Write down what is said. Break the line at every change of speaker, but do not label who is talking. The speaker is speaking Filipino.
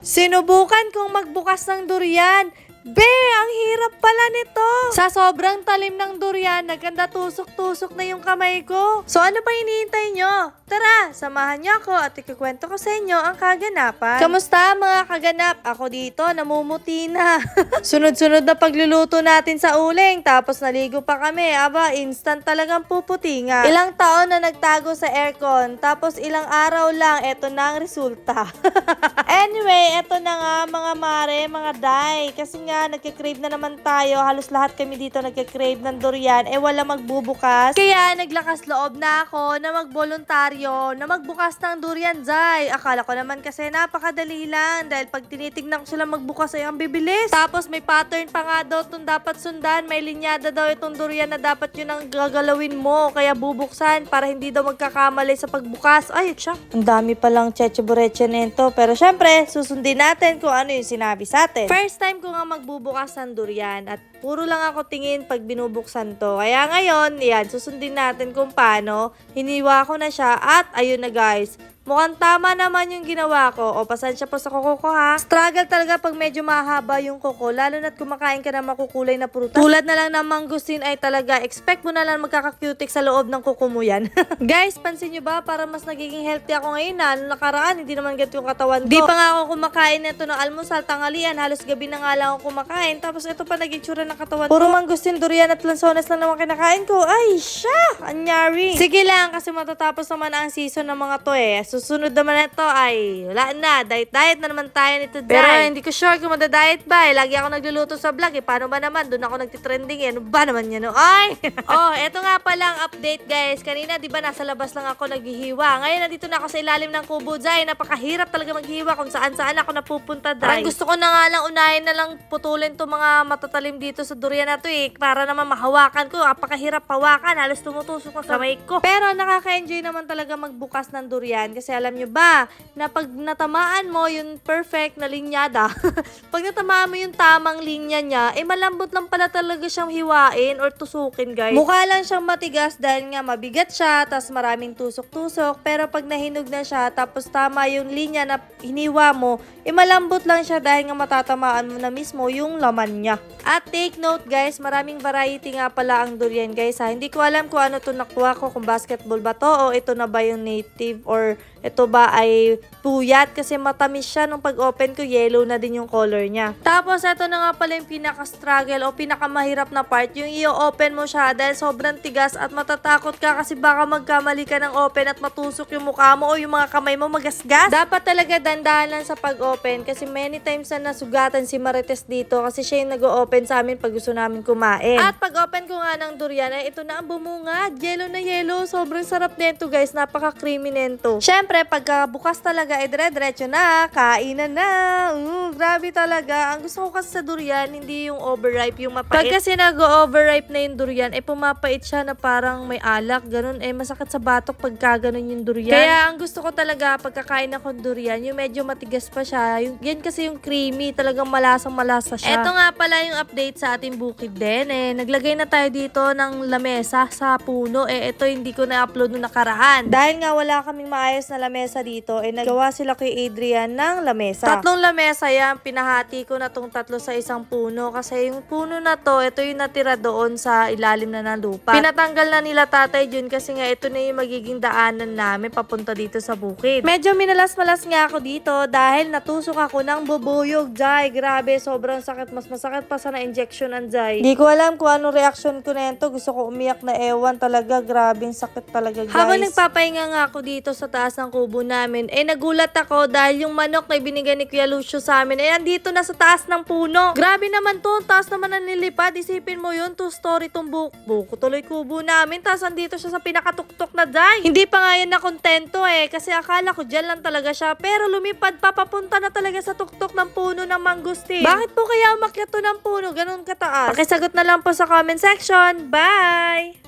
Sinubukan kong magbukas ng durian. Be, ang hirap pala nito. Sa sobrang talim ng durian, naganda tusok-tusok na yung kamay ko. So ano pa hinihintay nyo? Tara, samahan niyo ako at ikukwento ko sa inyo ang kaganapan. Kamusta mga kaganap? Ako dito, namumuti na. Sunod-sunod na pagluluto natin sa uling, tapos naligo pa kami. Aba, instant talagang puputi nga. Ilang taon na nagtago sa aircon, tapos ilang araw lang, eto na ang resulta. anyway, eto na nga mga mare, mga day. Kasi nga, nagkikrave na naman tayo. Halos lahat kami dito nagkikrave ng durian. Eh, wala magbubukas. Kaya, naglakas loob na ako na magboluntaryo na magbukas ng durian, Zay. Akala ko naman kasi napakadali lang. Dahil pag tinitignan ko sila magbukas ay ang bibilis. Tapos may pattern pa nga daw itong dapat sundan. May linyada daw itong durian na dapat yun ang gagalawin mo. Kaya bubuksan para hindi daw magkakamali sa pagbukas. Ay, siya. Ang dami palang cheche bureche nito. Pero syempre, susundin natin kung ano yung sinabi sa atin. First time ko nga magbubukas ng durian at puro lang ako tingin pag binubuksan to. Kaya ngayon, yan, susundin natin kung paano. Hiniwa ko na siya at ayun na guys. Mukhang tama naman yung ginawa ko. O, pasensya po sa kuko ko ha. Struggle talaga pag medyo mahaba yung kuko. Lalo na't kumakain ka ng makukulay na prutas. Tulad na lang ng mangustin ay talaga, expect mo na lang magkakakutik sa loob ng kuko mo yan. Guys, pansin nyo ba? Para mas nagiging healthy ako ngayon na. Nung nakaraan, hindi naman ganito yung katawan ko. Di pa nga ako kumakain nito ng almusal, tangalian. Halos gabi na nga lang ako kumakain. Tapos ito pa naging tsura ng katawan ko. Puro mangustin, durian at lansones lang naman kinakain ko. Ay, siya! Anyari. Sige lang, kasi matatapos naman ang season ng mga to eh. Susunod naman ito ay, wala na. Diet-diet na naman tayo nito, Pero hindi ko sure kung madadiet ba eh. Lagi ako nagluluto sa vlog eh. Paano ba naman? Doon ako nagtitrending eh. Ano ba naman yan? No? Ay! oh, eto nga pala ang update guys. Kanina, di ba, nasa labas lang ako naghihiwa. Ngayon, nandito na ako sa ilalim ng kubo, Jai. Napakahirap talaga maghiwa kung saan-saan ako napupunta, Jai. Parang gusto ko na nga lang unahin na lang putulin to mga matatalim dito sa durian na to eh. Para naman mahawakan ko. Napakahirap hawakan. Halos tumutusok ang kamay ko. Pero nakaka-enjoy naman talaga magbukas ng durian. Kasi alam nyo ba, na pag natamaan mo yung perfect na linyada, pag natamaan mo yung tamang linya niya, eh malambot lang pala talaga siyang hiwain or tusukin, guys. Mukha lang siyang matigas dahil nga mabigat siya, tas maraming tusok-tusok. Pero pag nahinog na siya, tapos tama yung linya na hiniwa mo, eh malambot lang siya dahil nga matatamaan mo na mismo yung laman niya. At take note guys, maraming variety nga pala ang durian guys ha. Hindi ko alam kung ano to nakuha ko, kung basketball ba to o ito na ba yung native or ito ba ay puyat kasi matamis siya nung pag-open ko, yellow na din yung color niya. Tapos ito na nga pala yung pinaka-struggle o pinakamahirap na part, yung i-open mo siya dahil sobrang tigas at matatakot ka kasi baka magkamali ka ng open at matusok yung mukha mo o yung mga kamay mo magasgas. Dapat talaga dandahan lang sa pag-open kasi many times na nasugatan si Marites dito kasi siya yung nag-open sa amin pag gusto namin kumain. At pag-open ko nga ng durian ay ito na ang bumungad. Yellow na yellow. Sobrang sarap nito guys. Napaka-creamy nito. Syempre, pagka bukas talaga, eh dire-diretso na. Kainan na. Mm, grabe talaga. Ang gusto ko kasi sa durian, hindi yung overripe, yung mapait. Pag kasi nag-overripe na yung durian, eh pumapait siya na parang may alak. Ganun, eh masakit sa batok pagka ganun yung durian. Kaya ang gusto ko talaga, pagkakain ako ng durian, yung medyo matigas pa siya. Yung, yan kasi yung creamy, talagang malasang malasa siya. Ito nga pala yung update sa ating bukid din. Eh, naglagay na tayo dito ng lamesa sa puno. Eh, ito hindi ko na-upload nung nakaraan. Dahil nga wala kaming maayos na lamesa dito, eh, nagawa sila kay Adrian ng lamesa. Tatlong lamesa yan, pinahati ko na tong tatlo sa isang puno. Kasi yung puno na to, ito yung natira doon sa ilalim na ng lupa. Pinatanggal na nila tatay Jun kasi nga ito na yung magiging daanan namin papunta dito sa bukid. Medyo minalas-malas nga ako dito dahil natusok ako ng bubuyog, Jai. Grabe, sobrang sakit. Mas masakit pa sa na-injection ang Jai. Di ko alam kung anong reaction ko na ito. Gusto ko umiyak na ewan talaga. Grabing sakit talaga, guys. Habang nagpapahinga nga ako dito sa taas ng kubo namin, eh nagulat ako dahil yung manok na ibinigay ni Kuya Lucio sa amin, eh andito na sa taas ng puno. Grabe naman to. Ang taas naman ang nilipad. Isipin mo yun, two story tong buko. Buko tuloy kubo namin. Tapos andito siya sa pinakatuktok na Jai. Hindi pa nga yan na kontento eh. Kasi akala ko dyan lang talaga siya. Pero lumipad pa papunta na talaga sa tuktok ng puno ng mangustin. Bakit po kaya umakyat to ng puno? Ganun kataas. Pakisagot na lang po sa comment section. Bye!